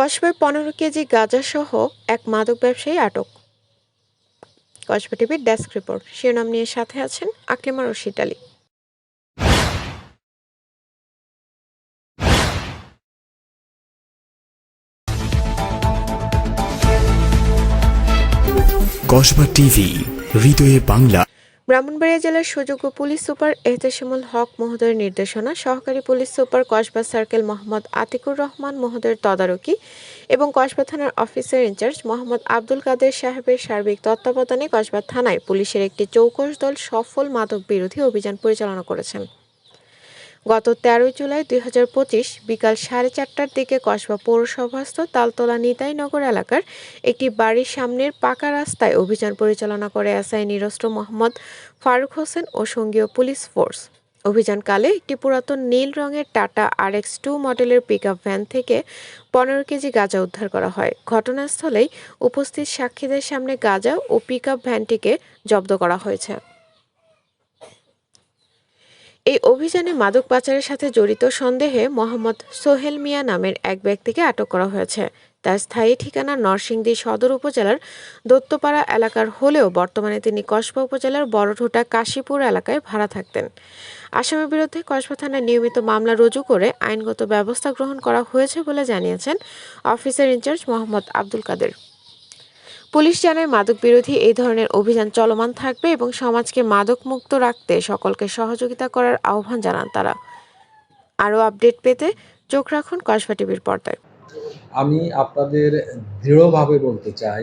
কসবায় পনেরো কেজি গাঁজাসহ এক মাদক ব্যবসায়ী আটক। কসবা টিভির ডেস্ক রিপোর্ট। শিরোনাম নিয়ে সাথে আছেন আকলিমা রশিদ আলী। কসবা টিভি, হৃদয়ে বাংলা। ব্রাহ্মণবাড়িয়া জেলার সুযোগ্য পুলিশ সুপার এহতেশামুল হক মহোদয়ের নির্দেশনা, সহকারী police super Kasba circle Mohammad Atiqur Rahman মহোদয়ের তদারকি এবং কসবা থানার officer in charge Mohammad Abdul Kader সাহেবের সার্বিক তত্ত্বাবধানে কসবা থানায় পুলিশের একটি চৌকস দল সফল মাদক বিরোধী অভিযান পরিচালনা করেছেন। গত তেরোই জুলাই দুই হাজার পঁচিশ বিকাল সাড়ে চারটার দিকে কসবা পৌরসভাস্থ তালতলা নিতাইনগর এলাকার একটি বাড়ির সামনের পাকা রাস্তায় অভিযান পরিচালনা করে এসআই নিরস্ত্র মোহাম্মদ ফারুক হোসেন ও সঙ্গীয় পুলিশ ফোর্স। অভিযানকালে একটি পুরাতন নীল রঙের টাটা আর এক্স টু মডেলের পিকআপ ভ্যান থেকে পনেরো কেজি গাঁজা উদ্ধার করা হয়। ঘটনাস্থলেই উপস্থিত সাক্ষীদের সামনে গাঁজা ও পিকআপ ভ্যানটিকে জব্দ করা হয়েছে। এই অভিযানে মাদক পাচারের সাথে জড়িত সন্দেহে মোহাম্মদ সোহেল মিয়া নামের এক ব্যক্তিকে আটক করা হয়েছে। তার স্থায়ী ঠিকানা নরসিংদী সদর উপজেলার দত্তপাড়া এলাকার হলেও বর্তমানে তিনি কসবা উপজেলার বড়ঠোটা কাশীপুর এলাকায় ভাড়া থাকতেন। আসামের বিরুদ্ধে কসবা থানায় নিয়মিত মামলা রুজু করে আইনগত ব্যবস্থা গ্রহণ করা হয়েছে বলে জানিয়েছেন officer in charge Mohammad Abdul Kader. Police জানায় মাদক বিরোধী এই ধরনের অভিযান চলমান থাকবে এবং সমাজকে মাদক মুক্ত রাখতে সকলকে সহযোগিতা করার আহ্বান জানান তারা। আরও আপডেট পেতে চোখ রাখুন কসবা টিভির পর্দায়। আমি আপনাদের দৃঢ়ভাবে বলতে চাই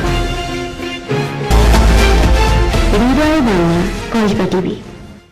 বাংলা টিভি।